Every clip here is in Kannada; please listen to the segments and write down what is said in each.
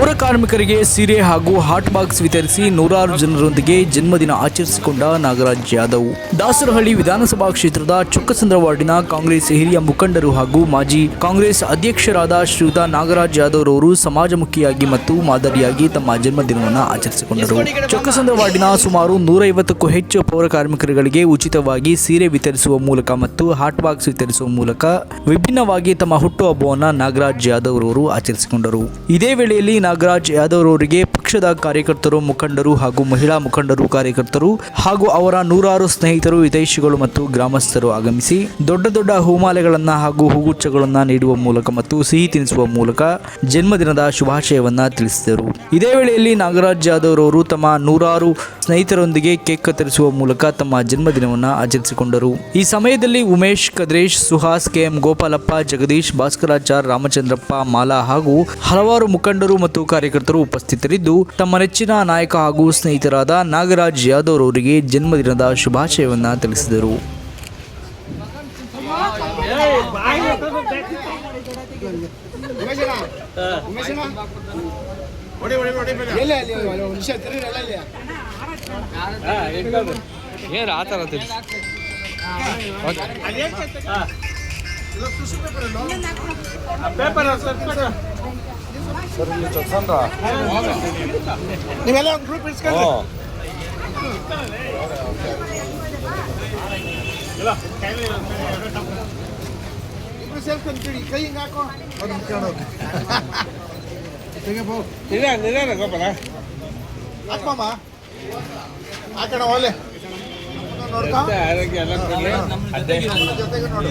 ಪೌರ ಕಾರ್ಮಿಕರಿಗೆ ಸೀರೆ ಹಾಗೂ ಹಾಟ್ ಬಾಕ್ಸ್ ವಿತರಿಸಿ ನೂರಾರು ಜನರೊಂದಿಗೆ ಜನ್ಮದಿನ ಆಚರಿಸಿಕೊಂಡ ನಾಗರಾಜ್ ಯಾದವ್. ದಾಸರಹಳ್ಳಿ ವಿಧಾನಸಭಾ ಕ್ಷೇತ್ರದ ಚೊಕ್ಕಸಂದ್ರ ವಾರ್ಡಿನ ಕಾಂಗ್ರೆಸ್ ಹಿರಿಯ ಮುಖಂಡರು ಹಾಗೂ ಮಾಜಿ ಕಾಂಗ್ರೆಸ್ ಅಧ್ಯಕ್ಷರಾದ ಶ್ರೀಯುತ ನಾಗರಾಜ್ ಯಾದವ್ ಅವರು ಸಮಾಜಮುಖಿಯಾಗಿ ಮತ್ತು ಮಾದರಿಯಾಗಿ ತಮ್ಮ ಜನ್ಮದಿನವನ್ನು ಆಚರಿಸಿಕೊಂಡರು. ಚೊಕ್ಕಸಂದ್ರ ವಾರ್ಡಿನ ಸುಮಾರು ನೂರೈವತ್ತಕ್ಕೂ ಹೆಚ್ಚು ಪೌರ ಕಾರ್ಮಿಕರುಗಳಿಗೆ ಉಚಿತವಾಗಿ ಸೀರೆ ವಿತರಿಸುವ ಮೂಲಕ ಮತ್ತು ಹಾಟ್ ಬಾಕ್ಸ್ ವಿತರಿಸುವ ಮೂಲಕ ವಿಭಿನ್ನವಾಗಿ ತಮ್ಮ ಹುಟ್ಟುಹಬ್ಬವನ್ನು ನಾಗರಾಜ್ ಯಾದವ್ ಅವರು ಆಚರಿಸಿಕೊಂಡರು. ಇದೇ ವೇಳೆಯಲ್ಲಿ ನಾಗರಾಜ್ ಯಾದವ್ ರವರಿಗೆ ಪಕ್ಷದ ಕಾರ್ಯಕರ್ತರು, ಮುಖಂಡರು ಹಾಗೂ ಮಹಿಳಾ ಮುಖಂಡರು ಕಾರ್ಯಕರ್ತರು ಹಾಗೂ ಅವರ ನೂರಾರು ಸ್ನೇಹಿತರು, ವಿದೇಶಿಗಳು ಮತ್ತು ಗ್ರಾಮಸ್ಥರು ಆಗಮಿಸಿ ದೊಡ್ಡ ದೊಡ್ಡ ಹೂಮಾಲೆಗಳನ್ನು ಹಾಗೂ ಹೂಗುಚ್ಛಗಳನ್ನ ನೀಡುವ ಮೂಲಕ ಮತ್ತು ಸಿಹಿ ತಿನಿಸುವ ಮೂಲಕ ಜನ್ಮದಿನದ ಶುಭಾಶಯವನ್ನ ತಿಳಿಸಿದರು. ಇದೇ ವೇಳೆಯಲ್ಲಿ ನಾಗರಾಜ್ ಯಾದವ್ ರವರು ತಮ್ಮ ನೂರಾರು ಸ್ನೇಹಿತರೊಂದಿಗೆ ಕೇಕ್ ಕತ್ತರಿಸುವ ಮೂಲಕ ತಮ್ಮ ಜನ್ಮದಿನವನ್ನು ಆಚರಿಸಿಕೊಂಡರು. ಈ ಸಮಯದಲ್ಲಿ ಉಮೇಶ್, ಕದ್ರೇಶ್, ಸುಹಾಸ್, ಕೆಎಂ ಗೋಪಾಲಪ್ಪ, ಜಗದೀಶ್, ಭಾಸ್ಕರಾಚಾರ್, ರಾಮಚಂದ್ರಪ್ಪ, ಮಾಲಾ ಹಾಗೂ ಹಲವಾರು ಮುಖಂಡರು ಮತ್ತು ಕಾರ್ಯಕರ್ತರು ಉಪಸ್ಥಿತರಿದ್ದು ತಮ್ಮ ನೆಚ್ಚಿನ ನಾಯಕ ಹಾಗೂ ಸ್ನೇಹಿತರಾದ ನಾಗರಾಜ್ ಯಾದವ್ ಅವರಿಗೆ ಜನ್ಮದಿನದ ಶುಭಾಶಯವನ್ನು ತಿಳಿಸಿದರು ಪೇಪರ್ ಸರ್ ತಿರುಗಿ ಆ ಥರ ತಿರ್ಸಿ ನೀವೆಲ್ಲ ಒಂದು ಗ್ರೂಪ್ ಇಸ್ಕೊಂಡು. ಇಬ್ರು ಸೇರ್ಕೊಂತೀವಿ ಕೈ ಹಿಂಗೆ ಹಾಕೋ. ಅವ್ರು ಮುಚ್ಕೊಂಡು ನಿಧಾನ ಗೋಪಾಲ ಹಾಕಮ್ಮ. ಹಾಕೋಣ ಒಲೆ. ನೋಡ್ಕೊ. ಆರೋಗ್ಯ ಎಲ್ಲ ಜೊತೆಗೆ ನೋಡು.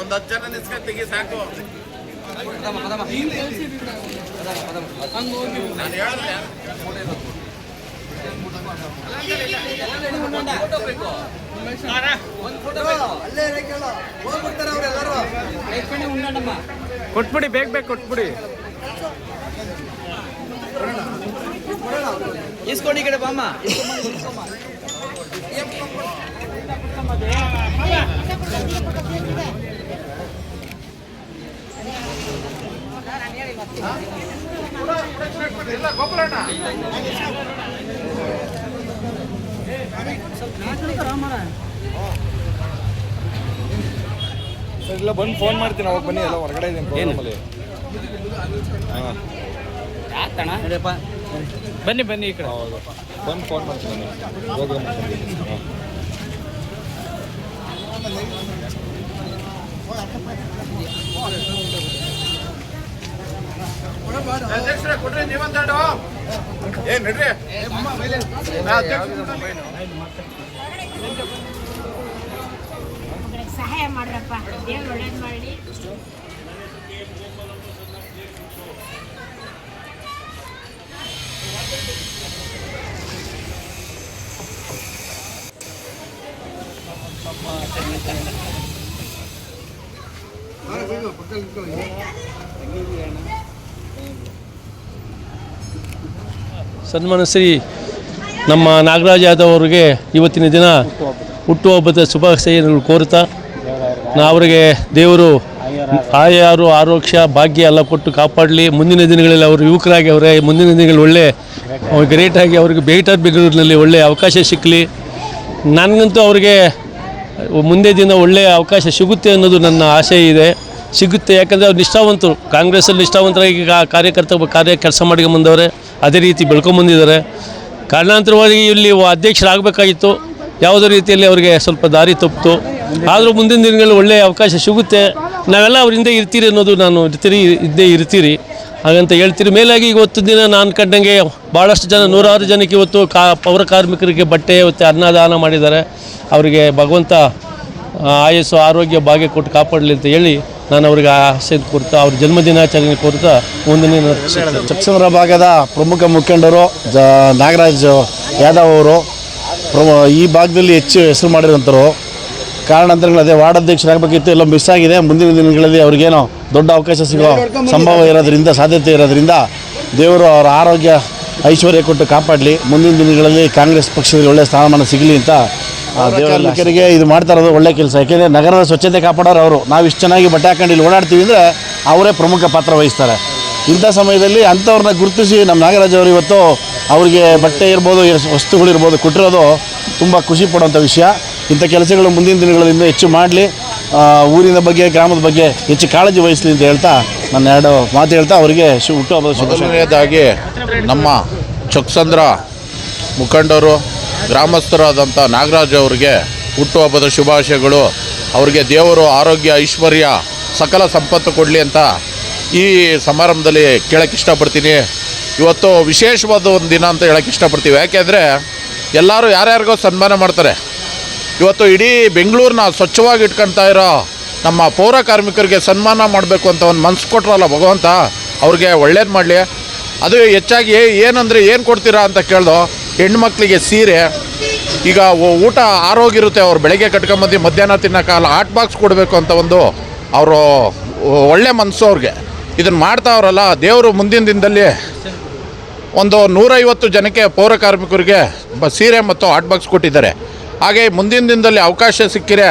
ಒಂದು ಹತ್ತು ಜನ ನಿಲ್ಸ್ಕೊಂಡು ತೆಗಿ ಸಾಕು. ನಾನು ಹೇಳಿದ್ರೆ ಕೊಟ್ಬಿಡಿ ಬೇಗ ಬೇಗ ಕೊಟ್ಬಿಡಿ. ಇಸ್ಕೊಂಡು ಈ ಕಡೆ ಬಾಮ್ಮ. ಸರ್ ಇಲ್ಲ ಬಂದು ಫೋನ್ ಮಾಡ್ತೀನಿ ಅವಾಗ ಬನ್ನಿ ಎಲ್ಲ ಹೊರಗಡೆ ಇದ್ದೀನಿ ಪ್ರೋಗ್ರಾಮಲ್ಲಿ ಹಾಂ ಬನ್ನಿ ಬನ್ನಿ ಈ ಕಡೆ. ಹೌದು. ಬಂದು ಫೋನ್ ಮಾಡ್ತೀನಿ ಪ್ರೋಗ್ರಾಮ್ ಹಾಂ ಅಧ್ಯಕ್ಷರೇ ಕೊಡ್ರಿ ನೀವಂತಾಡು ಏ ನಡ್ರಿ ಸಹಾಯ ಮಾಡ್ರಪ್ಪ. ದೇವ್ರು ಒಳ್ಳೇದು ಮಾಡಲಿ ಸನ್ಮಾನಶ್ರೀ, ನಮ್ಮ ನಾಗರಾಜ್ ಯಾದವ್ ಅವರಿಗೆ ಇವತ್ತಿನ ದಿನ ಹುಟ್ಟುಹಬ್ಬದ ಶುಭಾಶಯಗಳು ಕೋರುತ್ತಾ, ನಾ ಅವರಿಗೆ ದೇವರು ಆಯಾರು, ಆರೋಗ್ಯ, ಭಾಗ್ಯ ಎಲ್ಲ ಕೊಟ್ಟು ಕಾಪಾಡಲಿ. ಮುಂದಿನ ದಿನಗಳಲ್ಲಿ ಅವರು ಯುವಕರಾಗಿ ಅವರೇ, ಮುಂದಿನ ದಿನಗಳಲ್ಲಿ ಒಳ್ಳೆ ಗ್ರೇಟಾಗಿ ಅವ್ರಿಗೆ ಬೇಟರ್ ಬೆಂಗಳೂರಿನಲ್ಲಿ ಒಳ್ಳೆಯ ಅವಕಾಶ ಸಿಕ್ಕಲಿ ನನಗಂತೂ ಅವರಿಗೆ ಮುಂದೆ ದಿನ ಒಳ್ಳೆಯ ಅವಕಾಶ ಸಿಗುತ್ತೆ ಅನ್ನೋದು ನನ್ನ ಆಸೆ ಇದೆ. ಸಿಗುತ್ತೆ, ಯಾಕಂದರೆ ಅವ್ರು ನಿಷ್ಠಾವಂತರು. ಕಾಂಗ್ರೆಸ್ಸಲ್ಲಿ ನಿಷ್ಠಾವಂತರಾಗಿ ಕಾರ್ಯಕರ್ತ ಕಾರ್ಯ ಕೆಲಸ ಮಾಡ್ಕೊಂಬಂದವ್ರೆ ಅದೇ ರೀತಿ ಬೆಳ್ಕೊಂಬಂದಿದ್ದಾರೆ ಕಾರಣಾಂತರವಾಗಿ ಇಲ್ಲಿ ಅಧ್ಯಕ್ಷರಾಗಬೇಕಾಗಿತ್ತು. ಯಾವುದೇ ರೀತಿಯಲ್ಲಿ ಅವರಿಗೆ ಸ್ವಲ್ಪ ದಾರಿ ತಪ್ಪಿತು ಆದರೂ ಮುಂದಿನ ದಿನಗಳಲ್ಲಿ ಒಳ್ಳೆಯ ಅವಕಾಶ ಸಿಗುತ್ತೆ. ನಾವೆಲ್ಲ ಅವರಿಂದ ಇರ್ತೀರಿ ಅನ್ನೋದು ನಾನು ಇರ್ತೀರಿ ಇದ್ದೇ ಇರ್ತೀರಿ. ಹಾಗಂತ ಹೇಳ್ತೀರಿ. ಮೇಲಾಗಿ ಇವತ್ತು ದಿನ ನಾನು ಕಂಡಂಗೆ ಭಾಳಷ್ಟು ಜನ, ನೂರಾರು ಜನಕ್ಕೆ ಇವತ್ತು ಕಾ, ಪೌರ ಕಾರ್ಮಿಕರಿಗೆ ಬಟ್ಟೆ ಇವತ್ತು ಅನ್ನದಾನ ಮಾಡಿದ್ದಾರೆ. ಅವರಿಗೆ ಭಗವಂತ ಆಯಸ್ಸು, ಆರೋಗ್ಯ, ಭಾಗ್ಯ ಕೊಟ್ಟು ಕಾಪಾಡಲಿ ಅಂತ ಹೇಳಿ ನಾನು ಅವ್ರಿಗೆ ಆಸೆ ಕೊಡ್ತಾ, ಅವ್ರ ಜನ್ಮದಿನಾಚರಣೆ ಕೊಡ್ತಾ ಮುಂದಿನ ಚಕ್ಸಮರ ಭಾಗದ ಪ್ರಮುಖ ಮುಖಂಡರು, ಜ, ನಾಗರಾಜ್ ಯಾದವ್ ಅವರು ಈ ಭಾಗದಲ್ಲಿ ಹೆಚ್ಚು ಹೆಸರು ಮಾಡಿರೋಂಥವ್ರು ಕಾರಣಾಂತರಗಳು ಅದೇ ವಾರ್ಡ್ ಅಧ್ಯಕ್ಷರಾಗಬೇಕಿತ್ತು ಎಲ್ಲ ಮಿಸ್ ಆಗಿದೆ. ಮುಂದಿನ ದಿನಗಳಲ್ಲಿ ಅವ್ರಿಗೇನೋ ದೊಡ್ಡ ಅವಕಾಶ ಸಿಗೋ ಸಂಭವ ಇರೋದ್ರಿಂದ ಸಾಧ್ಯತೆ ಇರೋದ್ರಿಂದ ದೇವರು ಅವರ ಆರೋಗ್ಯ ಐಶ್ವರ್ಯ ಕೊಟ್ಟು ಕಾಪಾಡಲಿ. ಮುಂದಿನ ದಿನಗಳಲ್ಲಿ ಕಾಂಗ್ರೆಸ್ ಪಕ್ಷದಲ್ಲಿ ಒಳ್ಳೆಯ ಸ್ಥಾನಮಾನ ಸಿಗಲಿ ಅಂತ ಆ ಕಾರ್ಮಿಕರಿಗೆ ಇದು ಮಾಡ್ತಾ ಇರೋದು ಒಳ್ಳೆ ಕೆಲಸ. ಯಾಕೆಂದರೆ ನಗರದ ಸ್ವಚ್ಛತೆ ಕಾಪಾಡೋರು ಅವರು. ನಾವು ಇಷ್ಟು ಚೆನ್ನಾಗಿ ಬಟ್ಟೆ ಹಾಕೊಂಡು ಇಲ್ಲಿ ಓಡಾಡ್ತೀವಿ ಅಂದರೆ ಅವರೇ ಪ್ರಮುಖ ಪಾತ್ರ ವಹಿಸ್ತಾರೆ. ಇಂಥ ಸಮಯದಲ್ಲಿ ಅಂಥವ್ರನ್ನ ಗುರುತಿಸಿ ನಮ್ಮ ನಾಗರಾಜ್ ಅವರು ಇವತ್ತು ಅವರಿಗೆ ಬಟ್ಟೆ ಇರ್ಬೋದು ವಸ್ತುಗಳಿರ್ಬೋದು ಕೊಟ್ಟಿರೋದು ತುಂಬ ಖುಷಿ ಪಡುವಂಥ ವಿಷಯ. ಇಂಥ ಕೆಲಸಗಳು ಮುಂದಿನ ದಿನಗಳಿಂದ ಹೆಚ್ಚು ಮಾಡಲಿ. ಊರಿನ ಬಗ್ಗೆ, ಗ್ರಾಮದ ಬಗ್ಗೆ ಹೆಚ್ಚು ಕಾಳಜಿ ವಹಿಸಲಿ ಅಂತ ಹೇಳ್ತಾ ನನ್ನ ಎರಡು ಮಾತು ಹೇಳ್ತಾ ಅವರಿಗೆ ಮೊದಲನೆಯದಾಗಿ ನಮ್ಮ ಚೊಕ್ಸಂದ್ರ ಮುಖಂಡರು, ಗ್ರಾಮಸ್ಥರಾದಂಥ ನಾಗರಾಜ್ ಅವರಿಗೆ ಹುಟ್ಟುಹಬ್ಬದ ಶುಭಾಶಯಗಳು. ಅವರಿಗೆ ದೇವರು ಆರೋಗ್ಯ, ಐಶ್ವರ್ಯ, ಸಕಲ ಸಂಪತ್ತು ಕೊಡಲಿ ಅಂತ ಈ ಸಮಾರಂಭದಲ್ಲಿ ಕೇಳೋಕ್ಕೆ ಇಷ್ಟಪಡ್ತೀನಿ. ಇವತ್ತು ವಿಶೇಷವಾದ ಒಂದು ದಿನ ಅಂತ ಹೇಳೋಕ್ಕೆ ಇಷ್ಟಪಡ್ತೀವಿ. ಯಾಕೆಂದರೆ ಎಲ್ಲರೂ ಯಾರ್ಯಾರಿಗೋ ಸನ್ಮಾನ ಮಾಡ್ತಾರೆ. ಇವತ್ತು ಇಡೀ ಬೆಂಗಳೂರನ್ನ ಸ್ವಚ್ಛವಾಗಿ ಇಟ್ಕೊಳ್ತಾ ಇರೋ ನಮ್ಮ ಪೌರ ಕಾರ್ಮಿಕರಿಗೆ ಸನ್ಮಾನ ಮಾಡಬೇಕು ಅಂತ ಒಂದು ಮನ್ಸು ಕೊಟ್ರಲ್ಲ ಭಗವಂತ, ಅವ್ರಿಗೆ ಒಳ್ಳೇದು ಮಾಡಲಿ. ಅದು ಹೆಚ್ಚಾಗಿ ಏನಂದರೆ ಏನು ಕೊಡ್ತೀರಾ ಅಂತ ಕೇಳ್ದು, ಹೆಣ್ಮಕ್ಳಿಗೆ ಸೀರೆ, ಈಗ ಊಟ ಊಟ ಆರೋಗಿರುತ್ತೆ ಅವ್ರು ಬೆಳಗ್ಗೆ ಕಟ್ಕೊಂಬಂದು ಮಧ್ಯಾಹ್ನ ತಿನ್ನೋಕ್ಕಾಗಲ್ಲ ಹಾಟ್ ಬಾಕ್ಸ್ ಕೊಡಬೇಕು ಅಂತ ಒಂದು ಅವರು ಒಳ್ಳೆ ಮನಸ್ಸು ಅವ್ರಿಗೆ. ಇದನ್ನು ಮಾಡ್ತಾವ್ರಲ್ಲ ದೇವರು ಮುಂದಿನ ದಿನದಲ್ಲಿ ಒಂದು ನೂರೈವತ್ತು ಜನಕ್ಕೆ ಪೌರ ಕಾರ್ಮಿಕರಿಗೆ ಸೀರೆ ಮತ್ತು ಹಾಟ್ ಬಾಕ್ಸ್ ಕೊಟ್ಟಿದ್ದಾರೆ. ಹಾಗೆ ಮುಂದಿನ ದಿನದಲ್ಲಿ ಅವಕಾಶ ಸಿಕ್ಕಿರೆ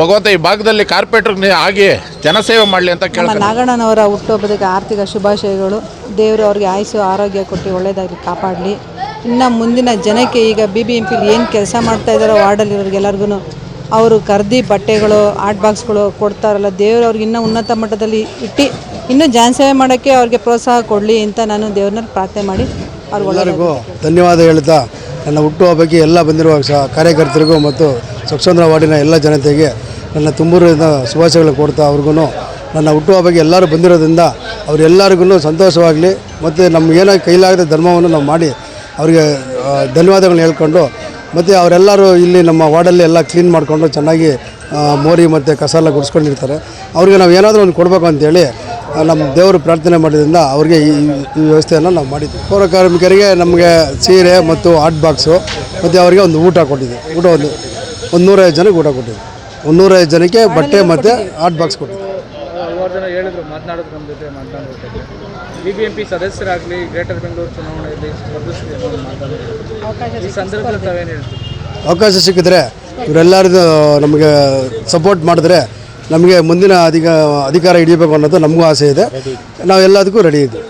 ಭಗವಂತ ಈ ಭಾಗದಲ್ಲಿ ಕಾರ್ಪೊರೇಟರ್ ಆಗಿ ಜನಸೇವೆ ಮಾಡಲಿ ಅಂತ ಕೇಳ ನಾಗಣ್ಣನವರ ಹುಟ್ಟುಹಬ್ಬದಕ್ಕೆ ಆರ್ಥಿಕ ಶುಭಾಶಯಗಳು. ದೇವರು ಅವ್ರಿಗೆ ಆಯಸ್ಸು ಆರೋಗ್ಯ ಕೊಟ್ಟು ಒಳ್ಳೆಯದಾಗಿ ಕಾಪಾಡಲಿ. ಇನ್ನು ಮುಂದಿನ ಜನಕ್ಕೆ ಈಗ ಬಿ ಬಿ ಎಂ ಪಿಲಿ ಏನು ಕೆಲಸ ಮಾಡ್ತಾ ಇದ್ದಾರೋ ವಾರ್ಡಲ್ಲಿರೋರಿಗೆಲ್ಲರಿಗೂ ಅವರು ಕರ್ದಿ ಬಟ್ಟೆಗಳು ಆರ್ಟ್ ಬಾಕ್ಸ್ಗಳು ಕೊಡ್ತಾರಲ್ಲ ದೇವರು ಅವ್ರಿಗೆ ಇನ್ನೂ ಉನ್ನತ ಮಟ್ಟದಲ್ಲಿ ಇಟ್ಟು ಇನ್ನೂ ಜನಸೇವೆ ಮಾಡೋಕ್ಕೆ ಅವ್ರಿಗೆ ಪ್ರೋತ್ಸಾಹ ಕೊಡಲಿ ಅಂತ ನಾನು ದೇವ್ರನ್ನ ಪ್ರಾರ್ಥನೆ ಮಾಡಿ. ಅವ್ರಿಗೆ ಎಲ್ಲರಿಗೂ ಧನ್ಯವಾದ ಹೇಳ್ತಾ ನನ್ನ ಹುಟ್ಟುಹಬ್ಬಕ್ಕೆ ಎಲ್ಲ ಬಂದಿರುವ ಕಾರ್ಯಕರ್ತರಿಗೂ ಮತ್ತು ಸ್ವಚ್ಛಂದ್ರ ವಾರ್ಡಿನ ಎಲ್ಲ ಜನತೆಗೆ ನನ್ನ ತುಂಬೂರಿನ ಶುಭಾಶಯಗಳು ಕೊಡ್ತಾ ಅವ್ರಿಗೂ ನನ್ನ ಹುಟ್ಟುಹಬ್ಬಕ್ಕೆ ಎಲ್ಲರೂ ಬಂದಿರೋದ್ರಿಂದ ಅವರೆಲ್ಲರಿಗೂ ಸಂತೋಷವಾಗಲಿ ಮತ್ತು ನಮಗೇನೋ ಕೈಲಾಗದ ಧರ್ಮವನ್ನು ನಾವು ಮಾಡಿ ಅವರಿಗೆ ಧನ್ಯವಾದಗಳನ್ನ ಹೇಳ್ಕೊಂಡು ಮತ್ತು ಅವರೆಲ್ಲರೂ ಇಲ್ಲಿ ನಮ್ಮ ವಾರ್ಡಲ್ಲಿ ಎಲ್ಲ ಕ್ಲೀನ್ ಮಾಡಿಕೊಂಡು ಚೆನ್ನಾಗಿ ಮೋರಿ ಮತ್ತು ಕಸ ಎಲ್ಲ ಗುಡಿಸ್ಕೊಂಡಿರ್ತಾರೆ. ಅವ್ರಿಗೆ ನಾವು ಏನಾದರೂ ಒಂದು ಕೊಡಬೇಕು ಅಂತೇಳಿ ನಮ್ಮ ದೇವರು ಪ್ರಾರ್ಥನೆ ಮಾಡಿದ್ರಿಂದ ಅವ್ರಿಗೆ ಈ ಈ ವ್ಯವಸ್ಥೆಯನ್ನು ನಾವು ಮಾಡಿದ್ವಿ. ಪೌರ ಕಾರ್ಮಿಕರಿಗೆ ನಮಗೆ ಸೀರೆ ಮತ್ತು ಹಾಟ್ ಬಾಕ್ಸು ಮತ್ತು ಅವರಿಗೆ ಒಂದು ಊಟ ಕೊಟ್ಟಿದ್ದೆ ಊಟ ಒಂದು ಒಂದು ನೂರೈದು ಜನಕ್ಕೆ ಊಟ ಕೊಟ್ಟಿದ್ದೆ ಒಂದು ನೂರೈದು ಜನಕ್ಕೆ ಬಟ್ಟೆ ಮತ್ತು ಹಾಟ್ ಬಾಕ್ಸ್ ಕೊಟ್ಟಿದ್ದೆ ಜನ ಹೇಳಿದ್ರು ಮಾತನಾಡೋದು ನಮ್ಮ ಜೊತೆ ಮಾತನಾಡೋದಕ್ಕೆ ಬಿ ಬಿ ಎಂ ಪಿ ಸದಸ್ಯರಾಗಲಿ ಗ್ರೇಟರ್ ಬೆಂಗಳೂರು ಚುನಾವಣೆಯಲ್ಲಿ ಸ್ಪರ್ಧಿಸ್ತೀವಿ ಅನ್ನೋ ಮಾತಾಡೋದು ಈ ಸಂದರ್ಭದಲ್ಲಿ ತಾವೇನು ಹೇಳ್ತೀವಿ ಅವಕಾಶ ಸಿಕ್ಕಿದ್ರೆ ಇವರೆಲ್ಲರದು ನಮಗೆ ಸಪೋರ್ಟ್ ಮಾಡಿದ್ರೆ ನಮಗೆ ಮುಂದಿನ ಅಧಿಕ ಅಧಿಕಾರ ಹಿಡಿಯಬೇಕು ಅನ್ನೋದು ನಮಗೂ ಆಸೆ ಇದೆ. ನಾವು ಎಲ್ಲದಕ್ಕೂ ರೆಡಿ ಇದ್ದೀವಿ.